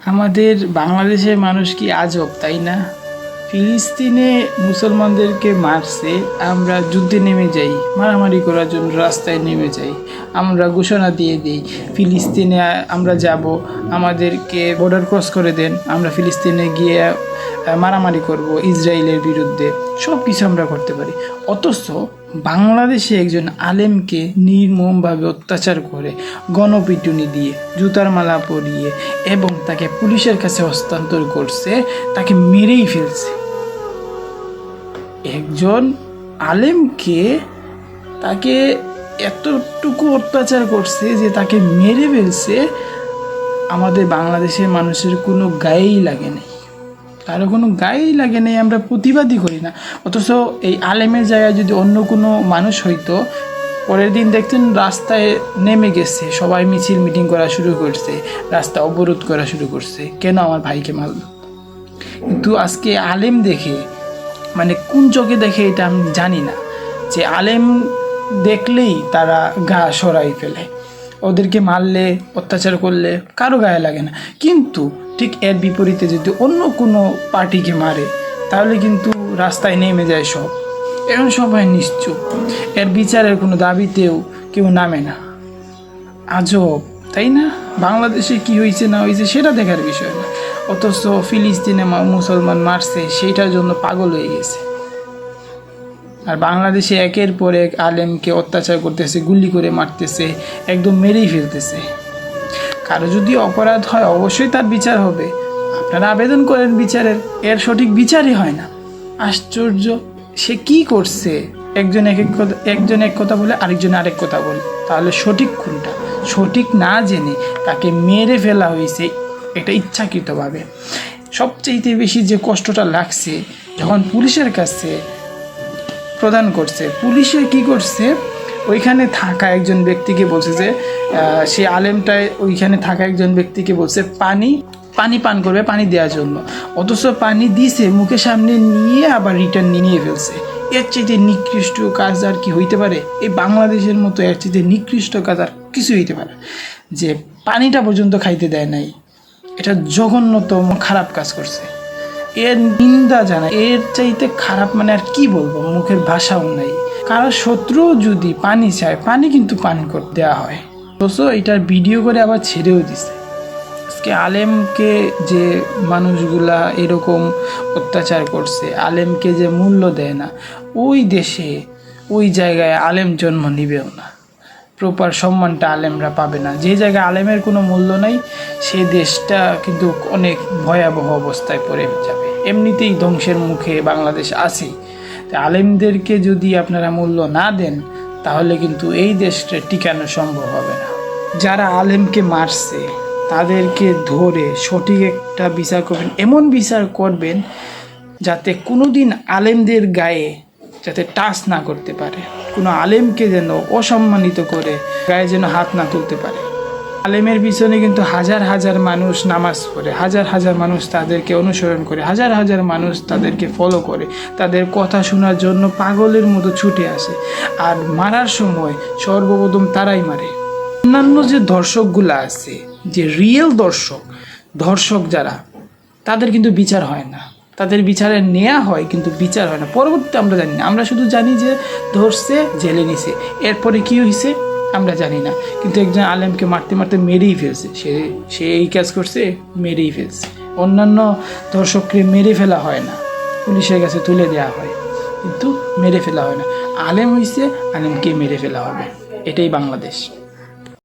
আমাদের বাংলাদেশের মানুষ কি আজব, তাই না? ফিলিস্তিনে মুসলমানদেরকে মারছে, আমরা যুদ্ধে নেমে যাই, মারামারি করার জন্য রাস্তায় নেমে যাই, আমরা ঘোষণা দিয়ে দিই, ফিলিস্তিনে আমরা যাব, আমাদেরকে বর্ডার ক্রস করে দেন, আমরা ফিলিস্তিনে গিয়ে মারামারি করব, ইসরায়েলের বিরুদ্ধে সব কিছু আমরা করতে পারি। অথচ বাংলাদেশে একজন আলেমকে নির্মমভাবে অত্যাচার করে, গণপিটুনি দিয়ে, জুতার মালা পরিয়ে এবং তাকে পুলিশের কাছে হস্তান্তর করছে, তাকে মেরেই ফেলছে। একজন আলেমকে তাকে এতটুকু অত্যাচার করছে যে তাকে মেরে ফেলছে, আমাদের বাংলাদেশের মানুষের কোনো গায়েই লাগে নাই। কারও কোনো গায়েই লাগে নাই, আমরা প্রতিবাদই করি না। অথচ এই আলেমের জায়গায় যদি অন্য কোনো মানুষ হইতো, পরের দিন দেখতেন রাস্তায় নেমে গেছে, সবাই মিছিল মিটিং করা শুরু করছে, রাস্তা অবরোধ করা শুরু করছে। কেন আমার ভাইকে মারল? কিন্তু আজকে আলেম দেখে মানে কোন চোখে দেখে এটা আমি জানি না, যে আলেম দেখলেই তারা গা সরাই ফেলে। ওদেরকে মারলে, অত্যাচার করলে কারও গায়ে লাগে না। কিন্তু ঠিক এর বিপরীতে যদি অন্য কোনো পার্টিকে মারে, তাহলে কিন্তু রাস্তায় নেমে যায় সব। এখন সবাই নিশ্চুপ। এর বিচারের কোনো দাবিতেও কেউ নামে না। আজব, তাই না? বাংলাদেশে কি হয়েছে না হয়েছে সেটা দেখার বিষয় না। অথচ ফিলিস্তিনে মুসলমান মারছে, সেইটার জন্য পাগল হয়ে গেছে। আর বাংলাদেশে একের পর এক আলেমকে অত্যাচার করতেছে, গুলি করে মারতেছে, একদম মেরেই ফেলতেছে। কারও যদি অপরাধ হয়, অবশ্যই তার বিচার হবে। আপনারা আবেদন করেন বিচারের, এর সঠিক বিচারই হয় না। আশ্চর্য, সে কি করছে? একজন এক এক কথা, একজন এক কথা বলে আরেকজন আরেক কথা বলে। তাহলে সঠিক কোনটা সঠিক না জেনে তাকে মেরে ফেলা হয়েছে এটা ইচ্ছাকৃতভাবে। সবচেয়ে বেশি যে কষ্টটা লাগছে, যখন পুলিশের কাছে প্রদান করছে। পুলিশে কি করছে? ওইখানে থাকা একজন ব্যক্তিকে বলছে যে আহ, সে আলেমটায় ওইখানে থাকা একজন ব্যক্তিকে বলছে পানি পানি পান করবে পানি দেওয়ার জন্য। অথচ পানি দিছে মুখে সামনে নিয়ে আবার রিটার্ন নিয়ে ফেলছে। এর চাইতে নিকৃষ্ট কাজ আর কি হইতে পারে? এই বাংলাদেশের মতো এর চাইতে নিকৃষ্ট কাজ আর কিছু হইতে পারে যে পানিটা পর্যন্ত খাইতে দেয় নাই। এটা জঘন্যতম খারাপ কাজ করছে। এর নিন্দা জানায়। এর চাইতে খারাপ মানে আর কি বলব? মুখের ভাষাও নাই। কারও শত্রু যদি পানি চায়, পানি কিন্তু পান করতে দেওয়া হয়। অথচ এটার ভিডিও করে আবার ছেড়েও দিছে। আজকে আলেমকে যে মানুষগুলা এরকম অত্যাচার করছে, আলেমকে যে মূল্য দেয় না, ওই দেশে, ওই জায়গায় আলেম জন্ম নিবেও না। প্রপার সম্মানটা আলেমরা পাবে না। যে জায়গায় আলেমের কোনো মূল্য নাই সেই দেশটা কিন্তু অনেক ভয়াবহ অবস্থায় পড়ে যাবে। এমনিতেই ধ্বংসের মুখে বাংলাদেশ আছেই তো আলেমদেরকে যদি আপনারা মূল্য না দেন, তাহলে কিন্তু এই দেশটা টিকানো সম্ভব হবে না। যারা আলেমকে মারছে, তাদেরকে ধরে সঠিক একটা বিচার করবেন, এমন বিচার করবেন, যাতে কোনোদিন আলেমদের গায়ে যাতে টাচ না করতে পারে। কোনো আলেমকে যেন অসম্মানিত করে গায়ে যেন হাত না তুলতে পারে। আলেমের পিছনে কিন্তু হাজার হাজার মানুষ নামাজ পড়ে, হাজার হাজার মানুষ তাদেরকে অনুসরণ করে, হাজার হাজার মানুষ তাদেরকে ফলো করে, তাদের কথা শোনার জন্য পাগলের মতো ছুটে আসে। আর মারার সময় সর্বপ্রথম তারাই মারে। অন্যান্য যে দর্শকগুলো আছে, যে রিয়েল দর্শক দর্শক যারা, তাদের কিন্তু বিচার হয় না। তাদের বিচারে নেওয়া হয়, কিন্তু বিচার হয় না। পরবর্তীতে আমরা জানি না। আমরা শুধু জানি যে ধরছে, জেলে নিছে। এরপরে কী হয়েছে আমরা জানি না। কিন্তু একজন আলেমকে মারতে মারতে মেরেই ফেলছে। সে সে এই কাজ করছে, মেরেই ফেলছে। অন্যান্য দর্শককে মেরে ফেলা হয় না। পুলিশের কাছে তুলে দেওয়া হয়, কিন্তু মেরে ফেলা হয় না। আলেম হয়েছে আলেমকে মেরে ফেলা হবে। এটাই বাংলাদেশ।